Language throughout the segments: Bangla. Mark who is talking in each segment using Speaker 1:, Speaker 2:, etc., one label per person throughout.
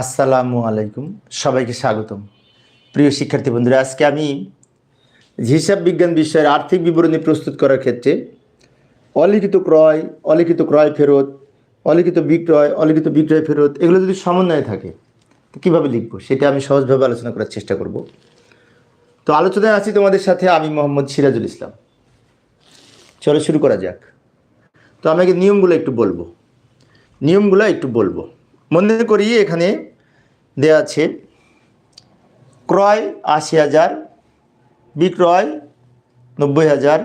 Speaker 1: আসসালামু আলাইকুম। সবাইকে স্বাগতম। প্রিয় শিক্ষার্থী বন্ধুরা, আজকে আমি হিসাব বিজ্ঞান বিষয়ের আর্থিক বিবরণী প্রস্তুত করার ক্ষেত্রে অলিখিত ক্রয় অলিখিত ক্রয় ফেরত, অলিখিত বিক্রয় অলিখিত বিক্রয় ফেরত, এগুলো যদি সমন্বয়ে থাকে, তো কীভাবে লিখব সেটা আমি সহজভাবে আলোচনা করার চেষ্টা করব। তো আলোচনায় আছি তোমাদের সাথে আমি মোহাম্মদ সিরাজুল ইসলাম। চলো শুরু করা যাক। তো আমাকে নিয়মগুলো একটু বলব। নিয়মগুলো একটু বলব। মনে করি এখানে দেওয়া আছে, ক্রয় আশি হাজার, বিক্রয় নব্বই হাজার,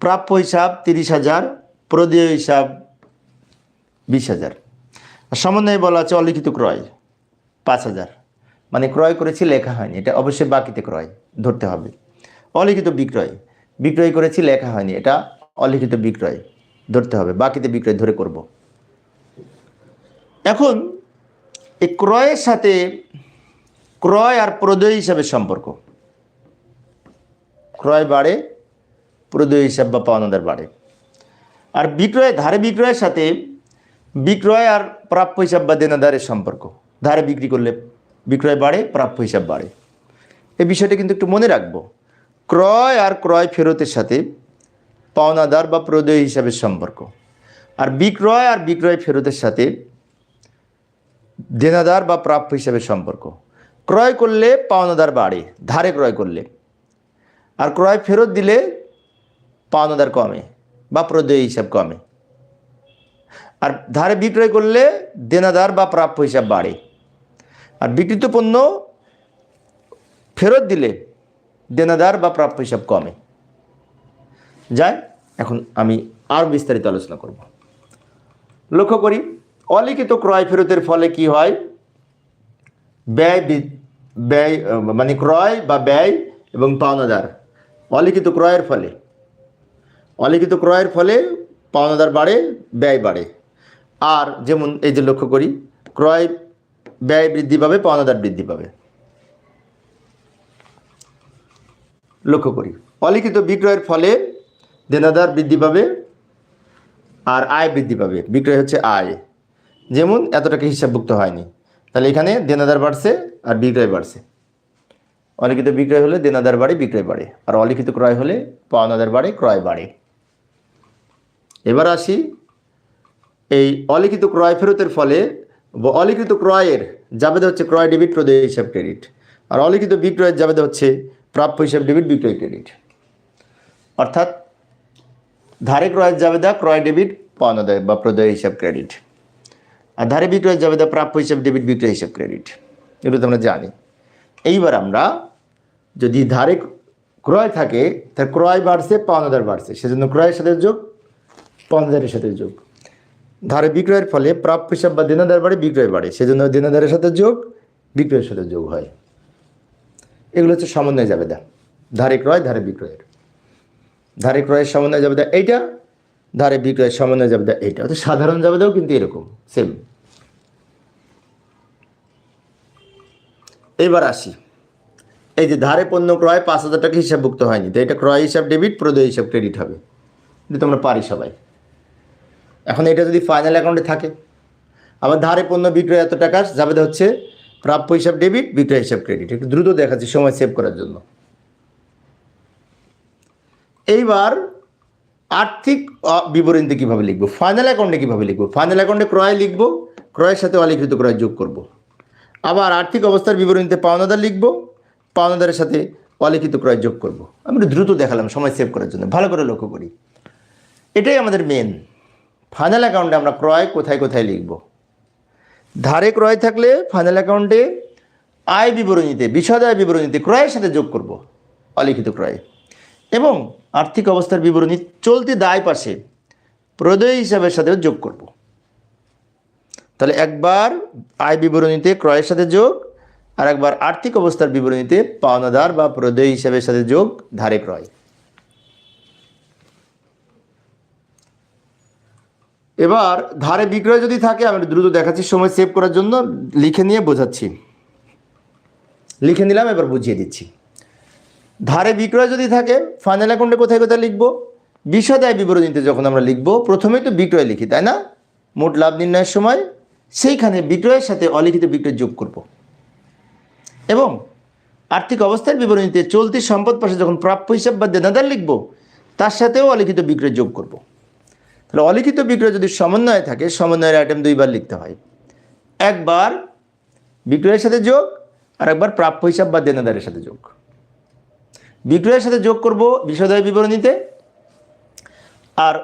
Speaker 1: প্রাপ্য হিসাব তিরিশ হাজার, প্রদেয় হিসাব বিশ হাজার। সমন্বয়ে বলা আছে অলিখিত ক্রয় পাঁচ হাজার। মানে ক্রয় করেছি, লেখা হয়নি। এটা অবশ্যই বাকিতে ক্রয় ধরতে হবে। অলিখিত বিক্রয়। বিক্রয় করেছি, লেখা হয়নি। এটা অলিখিত বিক্রয় ধরতে হবে। বাকিতে বিক্রয় ধরে করব। এখন এই ক্রয়ের সাথে ক্রয় আর প্রদয় হিসাবে সম্পর্ক। ক্রয় বাড়ে, প্রদয় হিসাব বা পাওনাদার বাড়ে। আর বিক্রয়, ধারে বিক্রয়ের সাথে বিক্রয় আর প্রাপ্য হিসাব বা দেনাদারের সম্পর্ক। ধারে বিক্রি করলে বিক্রয় বাড়ে, প্রাপ্য হিসাব বাড়ে। এই বিষয়টা কিন্তু একটু মনে রাখব। ক্রয় আর ক্রয় ফেরতের সাথে পাওনাদার বা প্রদয় হিসাবের সম্পর্ক। আর বিক্রয় আর বিক্রয় ফেরতের সাথে দেনাদার বা প্রাপ্য হিসাবে সম্পর্ক। ক্রয় করলে পাওনাদার বাড়ে, ধারে ক্রয় করলে। আর ক্রয় ফেরত দিলে পাওনাদার কমে বা প্রদেয় হিসাব কমে। আর ধারে বিক্রয় করলে দেনাদার বা প্রাপ্য হিসাব বাড়ে। আর বিকৃত পণ্য ফেরত দিলে দেনাদার বা প্রাপ্য হিসাব কমে। যায় এখন আমি আর বিস্তারিত আলোচনা করব। লক্ষ্য করি অলিখিত ক্রয় ফেরতের ফলে কি হয়? ব্যয় ব্যয় মানে ক্রয় বা ব্যয় এবং পাওনাদার। অলিখিত ক্রয়ের ফলে। অলিখিত ক্রয়ের ফলে পাওনাদার বাড়ে, ব্যয় বাড়ে। আর যেমন এই যে লক্ষ্য করি, ক্রয়, ব্যয় বৃদ্ধি পাবে, পাওনাদার বৃদ্ধি পাবে। লক্ষ্য করি। অলিখিত বিক্রয়ের ফলে দেনাদার বৃদ্ধি পাবে, আর আয় বৃদ্ধি পাবে। বিক্রয় হচ্ছে আয়। যেমন এত টাকা হিসাবভুক্ত হয়নি। তাহলে এখানে দেনাদার বাড়ছে আর বিক্রয় বাড়ছে। অলিখিত বিক্রয় হলে দেনাদার বাড়ে, বিক্রয় বাড়ে। আর অলিখিত ক্রয় হলে পাওনাদার বাড়ে, ক্রয় বাড়ে। এবার আসি এই অলিখিত ক্রয় ফেরতের ফলে অলিখিত ক্রয়ের জাবেদা হচ্ছে ক্রয় ডেবিট, প্রদেয় হিসাব ক্রেডিট। আর অলিখিত বিক্রয়ের জাবেদা হচ্ছে প্রাপ্য হিসাব ডেবিট, বিক্রয় ক্রেডিট। অর্থাৎ ধারে ক্রয়ের জাবেদা, ক্রয় ডেবিট, পাওনাদায় বা প্রদেয় হিসাব ক্রেডিট। আর ধারে বিক্রয়ের জাবেদা প্রাপ্য হিসাব ডেবিট বিক্রয় হিসাব ক্রেডিট এগুলো তো আমরা জানি। এইবার আমরা যদি ধারে ক্রয় থাকে তার ক্রয় বাড়ছে, পাওনাদার বাড়ছে। সেজন্য ক্রয়ের সাথে যোগ, পাওনাদারের সাথে যোগ। ধারে বিক্রয়ের ফলে প্রাপ্য হিসাব বা দেনাদার বাড়ে, বিক্রয় বাড়ে। সেজন্য দেনাদারের সাথে যোগ, বিক্রয়ের সাথে যোগ হয়। এগুলো হচ্ছে সমন্বয় জাবেদা। ধারে ক্রয়, ধারে বিক্রয়ের। ধারে ক্রয়ের সমন্বয় জাবেদা এইটা ধারে বিক্রয় সমন্বয় জাবেদা, এইটা। অর্থাৎ সাধারণ জাবেদাও কিন্তু এরকম সেম এবার আসি। এই যে ধারে পণ্য ক্রয় পাঁচ হাজার টাকা হিসাবভুক্ত হয়নি, তো এটা ক্রয় হিসাব ডেবিট প্রদেয় হিসাব ক্রেডিট হবে। এটা তোমরা পারি সবাই। এখন এটা যদি ফাইনাল অ্যাকাউন্টে থাকে, আবার ধারে পণ্য বিক্রয় এত টাকা জাবেদা হচ্ছে প্রাপ্য হিসাব ডেবিট বিক্রয় হিসাব ক্রেডিট একটু দ্রুত দেখাচ্ছি, সময় সেভ করার জন্য। এইবার আর্থিক বিবরণীতে কীভাবে লিখব? ফাইনাল অ্যাকাউন্টে কীভাবে লিখব? ফাইনাল অ্যাকাউন্টে ক্রয় লিখব, ক্রয়ের সাথে অলিখিত ক্রয় যোগ করব। আবার আর্থিক অবস্থার বিবরণীতে পাওনাদার লিখব, পাওনাদারের সাথে অলিখিত ক্রয় যোগ করব। আমি দ্রুত দেখালাম, সময় সেভ করার জন্য। ভালো করে লক্ষ্য করি। এটাই আমাদের মেন ফাইনাল অ্যাকাউন্টে আমরা ক্রয় কোথায় কোথায় লিখব? ধারে ক্রয় থাকলে ফাইনাল অ্যাকাউন্টে আয় বিবরণীতে বিশদ আয় বিবরণীতে ক্রয়ের সাথে যোগ করব, অলিখিত ক্রয়। এবং আর্থিক অবস্থার বিবরণী চলতি দায় পাশে প্রদেয় হিসাবের সাথে যোগ করব। তাহলে একবার আয় বিবরণীতে ক্রয়ের সাথে যোগ আর একবার আর্থিক অবস্থার বিবরণীতে পাওনাদার বা প্রদেয় হিসাবের সাথে যোগ ধারে ক্রয়। এবার ধারে বিক্রয় যদি থাকে, আমি দ্রুত দেখাচ্ছি, সময় সেভ করার জন্য লিখে নিয়ে বোঝাচ্ছি। লিখে নিলাম, এবার বুঝিয়ে দিচ্ছি। ধারে বিক্রয় যদি থাকে ফাইনাল অ্যাকাউন্টে কোথায় কোথায় লিখব? বিশদ আয় বিবরণীতে যখন আমরা লিখব, প্রথমেই তো বিক্রয় লিখি, তাই না? মোট লাভ নির্ণয়ের সময় সেইখানে বিক্রয়ের সাথে অলিখিত বিক্রয় যোগ করব। এবং আর্থিক অবস্থার বিবরণীতে চলতি সম্পদ পাশে যখন প্রাপ্য হিসাব বা দেনাদার লিখব, তার সাথেও অলিখিত বিক্রয় যোগ করব। তাহলে অলিখিত বিক্রয় যদি সমন্বয়ে থাকে, সমন্বয়ের আইটেম দুইবার লিখতে হয়। একবার বিক্রয়ের সাথে যোগ আর একবার প্রাপ্য হিসাব বা দেনাদারের সাথে যোগ। বিক্রয়ের সাথে যোগ করব বিষয়দয় বিবরণীতে, আর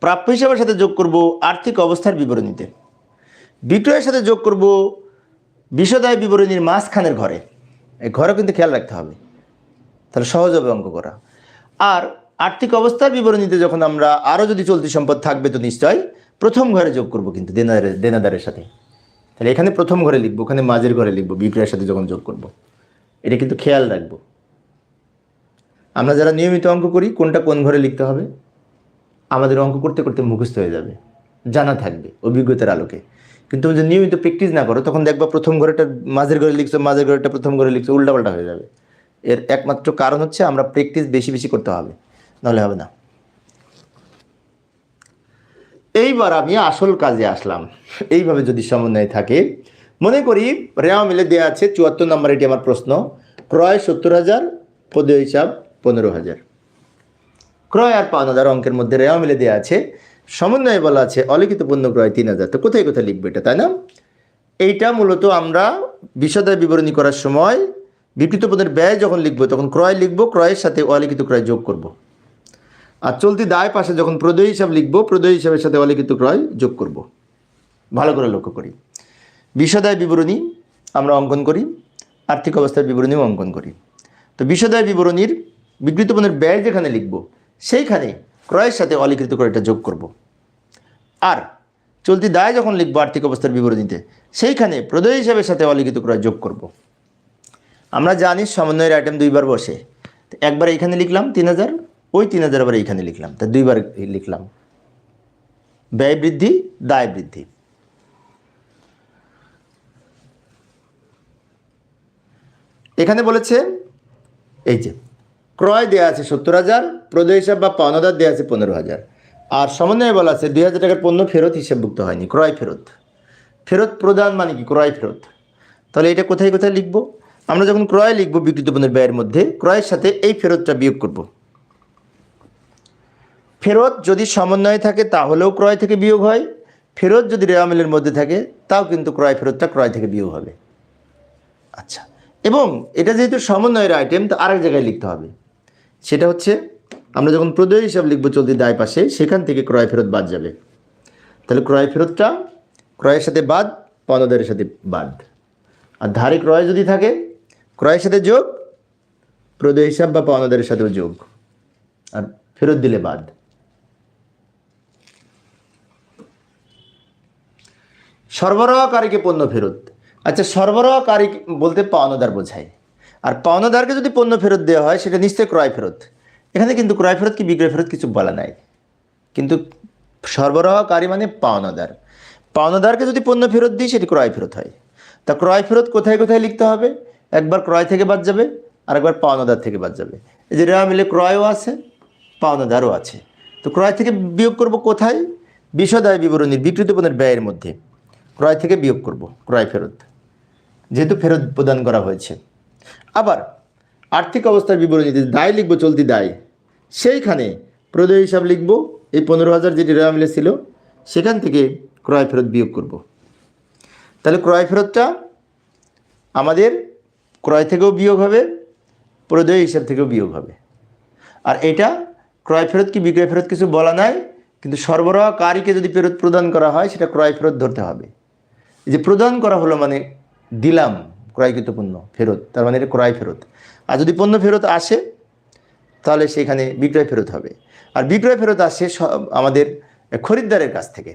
Speaker 1: প্রাপ্য হিসাবের সাথে যোগ করব আর্থিক অবস্থার বিবরণীতে। বিক্রয়ের সাথে যোগ করব বিষদায় বিবরণীর মাঝখানের ঘরে। এই ঘরে কিন্তু খেয়াল রাখতে হবে। তাহলে সহজ হবে অঙ্ক করা। আর আর্থিক অবস্থার বিবরণীতে যখন আমরা আরও যদি চলতি সম্পদ থাকবে তো নিশ্চয় প্রথম ঘরে যোগ করব কিন্তু দেনাদারের দেনাদারের সাথে। তাহলে এখানে প্রথম ঘরে লিখব, ওখানে মাঝের ঘরে লিখব, বিক্রয়ের সাথে যখন যোগ করব। এটা কিন্তু খেয়াল রাখব। আমরা যারা নিয়মিত অঙ্ক করি, কোনটা কোন ঘরে লিখতে হবে? আমাদের অঙ্ক করতে করতে মুখস্থ হয়ে যাবে, জানা থাকবে অভিজ্ঞতার আলোকে। কিন্তু তুমি যদি নিয়মিত প্র্যাকটিস না করো, তখন দেখবা প্রথম ঘরেটা মাঝের ঘরে লিখছো, মাঝের ঘরেটা প্রথম ঘরে লিখছো, উল্টাপাল্টা হয়ে যাবে। এর একমাত্র কারণ হচ্ছে আমরা প্র্যাকটিস বেশি বেশি করতে হবে, নাহলে হবে না। এইবার আমি আসল কাজে আসলাম। এইভাবে যদি সমন্বয় থাকে, মনে করি রেওয়া মিলে দেওয়া আছে চুয়াত্তর নম্বর এটি আমার প্রশ্ন। ক্রয় সত্তর হাজার, পদ হিসাব পনেরো হাজার। ক্রয় আর পাওনা হাজার অঙ্কের মধ্যে রেওয়া মিলে দেওয়া আছে। সমন্বয়ে বলা আছে, অলিখিত পণ্য ক্রয় তিন হাজার। তো কোথায় কোথায় লিখবে এটা, তাই না? এইটা মূলত আমরা বিশদায় বিবরণী করার সময় বিকৃত পদের ব্যয় যখন লিখব, তখন ক্রয় লিখব, ক্রয়ের সাথে অলিখিত ক্রয় যোগ করব। আর চলতি দায় পাশে যখন প্রদয় হিসাব লিখব, প্রদয় হিসাবের সাথে অলিখিত ক্রয় যোগ করব। ভালো করে লক্ষ্য করি। বিষদায় বিবরণী আমরা অঙ্কন করি, আর্থিক অবস্থার বিবরণীও অঙ্কন করি। তো বিষদায় বিবরণীর বিকৃত পণ্যের ব্যয় যেখানে লিখব, সেইখানে ক্রয়ের সাথে অলিখিত এটা যোগ করব। আর চলতি দায় যখন লিখব আর্থিক অবস্থার বিবরণীতে, সেইখানে প্রদয় হিসাবের সাথে অলিখিত ক্রয় যোগ করব। আমরা জানি সমন্বয়ের আইটেম দুইবার বসে একবার এইখানে লিখলাম তিন হাজার, ওই তিন হাজার আবার এইখানে লিখলাম তা দুইবার লিখলাম ব্যয় বৃদ্ধি, দায় বৃদ্ধি এখানে বলেছে, এই যে ক্রয় দেওয়া আছে সত্তর হাজার, প্রদয় হিসাব বা পাওনাদার দেওয়া আছে পনেরো হাজার। আর সমন্বয়ে বলা আছে দুই হাজার টাকার পণ্য ফেরত হিসাবভুক্ত হয়নি, ক্রয় ফেরত। ফেরত প্রদান মানে কি? ক্রয় ফেরত। তাহলে এটা কোথায় কোথায় লিখব? আমরা যখন ক্রয় লিখব বিকৃত পণ্যের ব্যয়ের মধ্যে, ক্রয়ের সাথে এই ফেরতটা বিয়োগ করব। ফেরত যদি সমন্বয়ে থাকে, তাহলেও ক্রয় থেকে বিয়োগ হয়। ফেরত যদি রেওয়া মিলের মধ্যে থাকে, তাও কিন্তু ক্রয় ফেরতটা ক্রয় থেকে বিয়োগ হবে। আচ্ছা এবং এটা যেহেতু সমন্বয়ের আইটেম তো আরেক জায়গায় লিখতে হবে। সেটা হচ্ছে, আমরা যখন প্রদয় হিসাব লিখব চলতি দায় পাশে, সেখান থেকে ক্রয় ফেরত বাদ যাবে। তাহলে ক্রয় ফেরতটা ক্রয়ের সাথে বাদ পনেরোদের সাথে বাদ। আর ধারে ক্রয় যদি থাকে, ক্রয়ের সাথে যোগ, প্রদয় হিসাব বা পনেরোদের সাথেও যোগ। আর ফেরত দিলে বাদ। সরবরাহকারীকে পণ্য ফেরত। আচ্ছা সরবরাহকারী বলতে পাওনাদার বোঝায়। আর পাওনাদারকে যদি পণ্য ফেরত দেওয়া হয়, সেটা নিশ্চয়ই ক্রয় ফেরত। এখানে কিন্তু ক্রয় ফেরত কি বিক্রয় ফেরত কিছু বলা নাই। কিন্তু সরবরাহকারী মানে পাওনাদার। পাওনাদারকে যদি পণ্য ফেরত দিই, সেটি ক্রয় ফেরত হয়। তা ক্রয় ফেরত কোথায় কোথায় লিখতে হবে? একবার ক্রয় থেকে বাদ যাবে আর একবার পাওনাদার থেকে বাদ যাবে। এই যে রেওয়া মিলে ক্রয়ও আছে, পাওনাদারও আছে। তো ক্রয় থেকে বিয়োগ করব কোথায়? বিষদায় বিবরণীর বিকৃত পণ্যের ব্যয়ের মধ্যে। ক্রয় থেকে বিয়োগ করব, ক্রয় ফেরত। যেহেতু ফেরত প্রদান করা হয়েছে। আবার আর্থিক অবস্থার বিবরণীতে দায় লিখব, চলতি দায়, সেইখানে প্রদয় হিসাব লিখব, এই পনেরো হাজার যেটি রেওয়া মিলে ছিল, সেখান থেকে ক্রয় ফেরত বিয়োগ করব। তাহলে ক্রয় ফেরতটা আমাদের ক্রয় থেকেও বিয়োগ হবে, প্রদয় হিসাব থেকেও বিয়োগ হবে আর এটা ক্রয় ফেরত কি বিক্রয় ফেরত কিছু বলা নাই, কিন্তু সরবরাহকারীকে যদি ফেরত প্রদান করা হয়, সেটা ক্রয় ফেরত ধরতে হবে যে প্রদান করা হলো মানে দিলাম ক্রয়কৃত পণ্য ফেরত, তার মানে এটা ক্রয় ফেরত। আর যদি পণ্য ফেরত আসে, তাহলে সেখানে বিক্রয় ফেরত হবে। আর বিক্রয় ফেরত আসে আমাদের খরিদ্দারের কাছ থেকে।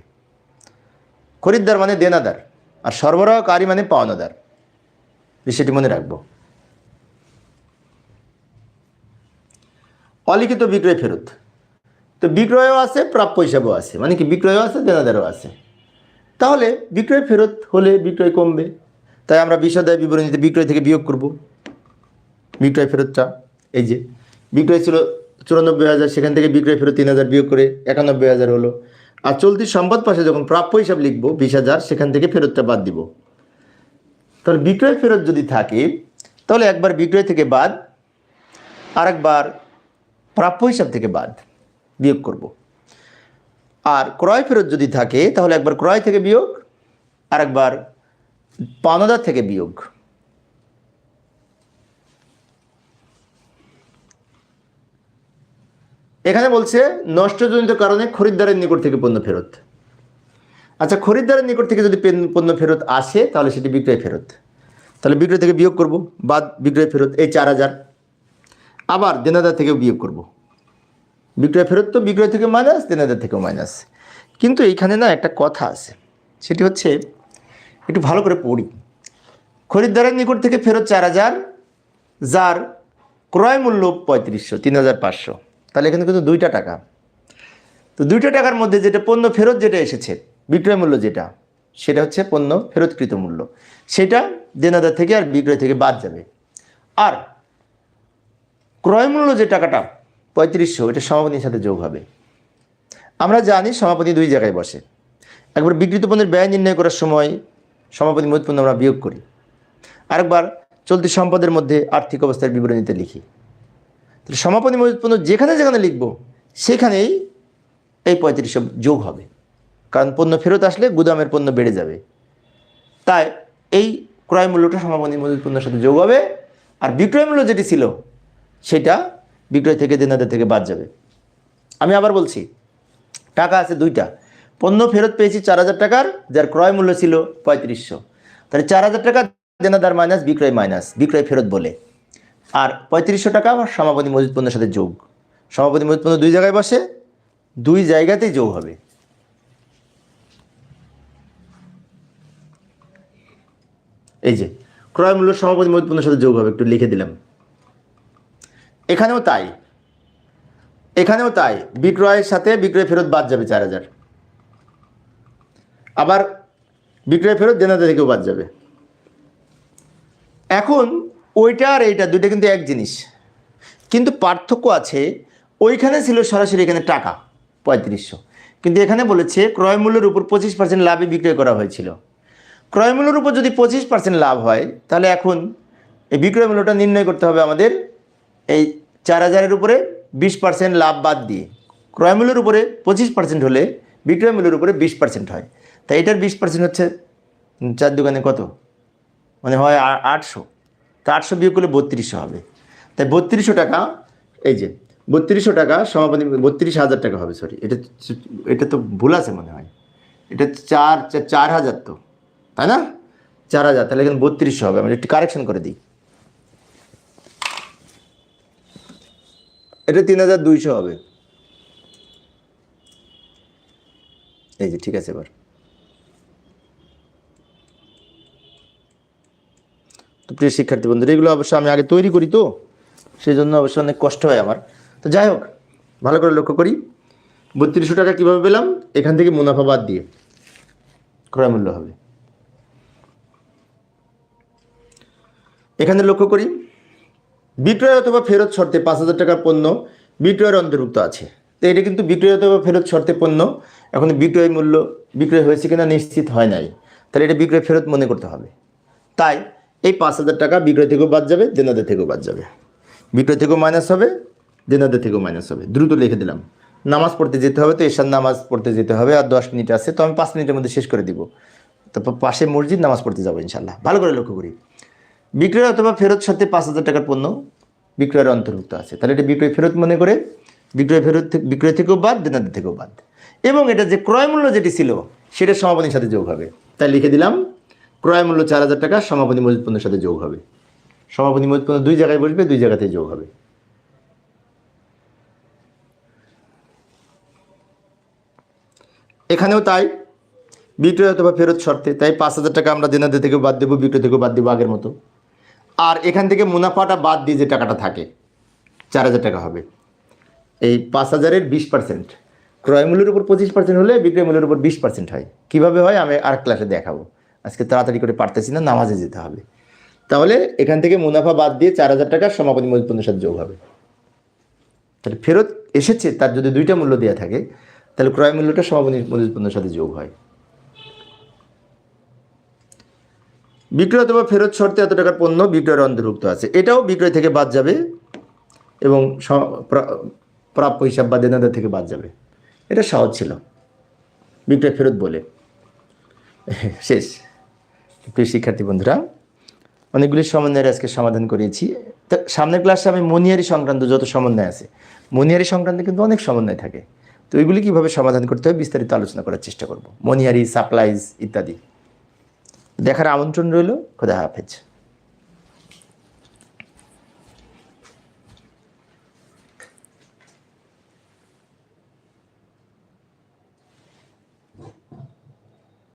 Speaker 1: খরিদ্দার মানে দেনাদার, আর সরবরাহকারী মানে পাওনাদার। বিষয়টি মনে রাখব। অলিখিত বিক্রয় ফেরত। তো বিক্রয়ও আছে, প্রাপ্য হিসাবেও আছে। মানে কি, বিক্রয়ও আছে, দেনাদারও আছে। তাহলে বিক্রয় ফেরত হলে বিক্রয় কমবে। তাই আমরা বিষদায় বিবরণীতে বিক্রয় থেকে বিয়োগ করব। বিক্রয় ফেরতটা এই যে। বিক্রয় ছিল চুরানব্বই হাজার, সেখান থেকে বিক্রয় ফেরত তিন হাজার বিয়োগ করে একানব্বই হাজার হলো। আর চলতি সম্পদ পাশে যখন প্রাপ্য হিসাব লিখব, বিশ হাজার, সেখান থেকে ফেরতটা বাদ দিব। তাহলে বিক্রয় ফেরত যদি থাকে, তাহলে একবার বিক্রয় থেকে বাদ আর একবার প্রাপ্য হিসাব থেকে বাদ বিয়োগ করব। আর ক্রয় ফেরত যদি থাকে, তাহলে একবার ক্রয় থেকে বিয়োগ আর একবার পাওনাদার থেকে বিয়োগ। এখানে বলছে, নষ্টজনিত কারণে খরিদ্দারের নিকট থেকে পণ্য ফেরত। আচ্ছা খরিদ্দারের নিকট থেকে যদি পণ্য ফেরত আসে, তাহলে সেটি বিক্রয় ফেরত। তাহলে বিক্রয় থেকে বিয়োগ করব, বাদ বিক্রয় ফেরত, এই চার হাজার। আবার দেনাদার থেকেও বিয়োগ করব। বিক্রয় ফেরত তো বিক্রয় থেকে মাইনাস, দেনাদার থেকেও মাইনাস। কিন্তু এইখানে না একটা কথা আছে। সেটি হচ্ছে একটু ভালো করে পড়ি। খরিদ্দারের নিকট থেকে ফেরত চার হাজার, যার ক্রয় মূল্য পঁয়ত্রিশশো, তিন হাজার পাঁচশো। তাহলে এখানে কিন্তু দুইটা টাকা। তো দুইটা টাকার মধ্যে যেটা পণ্য ফেরত যেটা এসেছে, বিক্রয় মূল্য যেটা, সেটা হচ্ছে পণ্য ফেরতকৃত মূল্য। সেটা দেনাদার থেকে আর বিক্রয় থেকে বাদ যাবে। আর ক্রয় মূল্য যে টাকাটা, পঁয়ত্রিশশো, এটা সমাপতির সাথে যোগ হবে। আমরা জানি সমাপতি দুই জায়গায় বসে। একবার বিক্রিত পণ্যের ব্যয় নির্ণয় করার সময় সমাপতি মূল আমরা বিয়োগ করি। আরেকবার চলতি সম্পদের মধ্যে আর্থিক অবস্থার বিবরণীতে লিখি। তাহলে সমাপনী মজুত যেখানে যেখানে লিখব, সেখানেই এই পঁয়ত্রিশশো যোগ হবে। কারণ পণ্য ফেরত আসলে গুদামের পণ্য বেড়ে যাবে। তাই এই ক্রয় মূল্যটা সমাপনী মজুত পণ্যের সাথে যোগ হবে। আর বিক্রয় মূল্য যেটি ছিল, সেটা বিক্রয় থেকে দেনাদের থেকে বাদ যাবে। আমি আবার বলছি, টাকা আছে দুইটা। পণ্য ফেরত পেয়েছি চার হাজার টাকার, যার ক্রয় মূল্য ছিল পঁয়ত্রিশশো। তাহলে চার হাজার টাকা দেনাদার মাইনাস, বিক্রয় মাইনাস, বিক্রয় ফেরত বলে। আর পঁয়ত্রিশশো টাকা সমাপতি মজুত পণ্যের সাথে যোগ। সমাপতি মজুত পণ্য দুই জায়গায় বসে, দুই জায়গাতেই যোগ হবে। এই যে, ক্রয় মূল্য সমাপতি মজুত পণ্যের সাথে যোগ হবে, একটু লিখে দিলাম। এখানেও তাই। এখানেও তাই, বিক্রয়ের সাথে বিক্রয় ফেরত বাদ যাবে চার হাজার। আবার বিক্রয় ফেরত দেনাদার থেকেও বাদ যাবে। এখন ওইটা আর এইটা দুইটা কিন্তু এক জিনিস। কিন্তু পার্থক্য আছে, ওইখানে ছিল সরাসরি এখানে টাকা, পঁয়ত্রিশশো। কিন্তু এখানে বলেছে ক্রয় মূল্যের উপর পঁচিশ পার্সেন্ট লাভে বিক্রয় করা হয়েছিল। ক্রয় মূল্যের উপর যদি পঁচিশ পার্সেন্ট লাভ হয়, তাহলে এখন এই বিক্রয় মূল্যটা নির্ণয় করতে হবে আমাদের এই চার হাজারের উপরে বিশ পার্সেন্ট লাভ বাদ দিয়ে। ক্রয় মূল্যের উপরে পঁচিশ পার্সেন্ট হলে বিক্রয় মূল্যের উপরে বিশ পার্সেন্ট হয়। তাই এটার বিশ পার্সেন্ট হচ্ছে চার দোকানে কত? মানে হয় আটশো। তা আটশো বিয়োগ করলে বত্রিশশো হবে। তাই বত্রিশশো টাকা, এই যে, বত্রিশশো টাকা সমাপনী বত্রিশ হাজার টাকা হবে সরি এটা এটা তো ভুল আছে মনে হয়। এটা চার চার হাজার তো। তাই না? চার হাজার, তাহলে এখানে বত্রিশশো হবে। আমি একটু কারেকশন করে দিই। এটা তিন হাজার দুইশো হবে। এই যে, ঠিক আছে এবার। তো প্রিয় শিক্ষার্থী বন্ধুরা, এগুলো অবশ্য আমি আগে তৈরি করি তো সেই জন্য অবশ্য অনেক কষ্ট হয় আমার। তো যাই হোক, ভালো করে লক্ষ্য করি। বত্রিশশো টাকা কীভাবে পেলাম? এখান থেকে মুনাফা বাদ দিয়ে। ক্রয় মূল্য হবে। এখানে লক্ষ্য করি, বিক্রয় অথবা ফেরত শর্তে পাঁচ হাজার টাকার পণ্য বিক্রয়ের অন্তর্ভুক্ত আছে। তো এটা কিন্তু বিক্রয় অথবা ফেরত শর্তে পণ্য। এখন বিক্রয় মূল্য বিক্রয় হয়েছে কিনা নিশ্চিত হয় নাই। তাহলে এটা বিক্রয় ফেরত মনে করতে হবে। তাই এই পাঁচ হাজার টাকা বিক্রয় থেকেও বাদ যাবে, দেনাদের থেকেও বাদ যাবে। বিক্রয় থেকেও মাইনাস হবে, দেনাদের থেকেও মাইনাস হবে। দ্রুত লিখে দিলাম। নামাজ পড়তে যেতে হবে তো, এশার নামাজ পড়তে যেতে হবে, আর দশ মিনিট আছে তো আমি পাঁচ মিনিটের মধ্যে শেষ করে দিব। তারপর পাশে মসজিদ নামাজ পড়তে যাব ইনশাল্লাহ ভালো করে লক্ষ্য করি। বিক্রয় অথবা ফেরত সাথে পাঁচ হাজার টাকার পণ্য বিক্রয়ের অন্তর্ভুক্ত আছে। তাহলে এটা বিক্রয় ফেরত মনে করে বিক্রয় ফেরত বিক্রয় থেকেও বাদ, দেনাদের থেকেও বাদ। এবং এটা যে ক্রয় মূল্য যেটি ছিল, সেটা সমাপনীর সাথে যোগ হবে। তাই লিখে দিলাম, ক্রয় মূল্য চার হাজার টাকা, সমাপনী মজুত পণ্যের সাথে যোগ হবে। সমাপনী মজুত পণ্য দুই জায়গায় বসবে, দুই জায়গাতেই যোগ হবে। এখানেও তাই, বিক্রয় অথবা ফেরত শর্তে, তাই পাঁচ হাজার টাকা আমরা দেনাদের থেকে বাদ দেবো, বিক্রয় থেকেও বাদ দেবো আগের মতো। আর এখান থেকে মুনাফাটা বাদ দিয়ে যে টাকাটা থাকে, চার হাজার টাকা হবে। এই পাঁচ হাজারের বিশ পার্সেন্ট ক্রয় মূল্যের উপর পঁচিশ পার্সেন্ট হলে বিক্রয় মূল্যের উপর বিশ পার্সেন্ট হয়। কীভাবে হয়? আমি আর ক্লাসে দেখাবো। আজকে তাড়াতাড়ি করে পারতেছি না, নামাজে যেতে হবে। তাহলে এখান থেকে মুনাফা বাদ দিয়ে চার হাজার টাকার সমাপনী মজুত পণ্যের সাথে যোগ হবে। তাহলে ফেরত এসেছে, তার যদি দুইটা মূল্য দেওয়া থাকে, তাহলে ক্রয় মূল্যটা সমাপনী মজুত পণ্যের সাথে যোগ হয়। বিক্রয় অথবা ফেরত শর্তে এত টাকার পণ্য বিক্রয়ের অন্তর্ভুক্ত আছে। এটাও বিক্রয় থেকে বাদ যাবে এবং প্রাপ্য হিসাব বা দেনাদার থেকে বাদ যাবে। এটা সহজ ছিল। বিক্রয় ফেরত বলে। শেষ। প্রিয় শিক্ষার্থী বন্ধুরা, অনেকগুলি সমন্বয়ের আজকে সমাধান করিয়েছি তো সামনের ক্লাসে আমি মনিয়ারি সংক্রান্ত যত সমন্বয় আছে, মনিয়ারি সংক্রান্ত কিন্তু অনেক সমন্বয় থাকে। তো ওইগুলি কীভাবে সমাধান করতে হবে বিস্তারিত আলোচনা করার চেষ্টা করব। মনিয়ারি, সাপ্লাইজ ইত্যাদি। দেখার আমন্ত্রণ রইল। খোদা হাফেজ।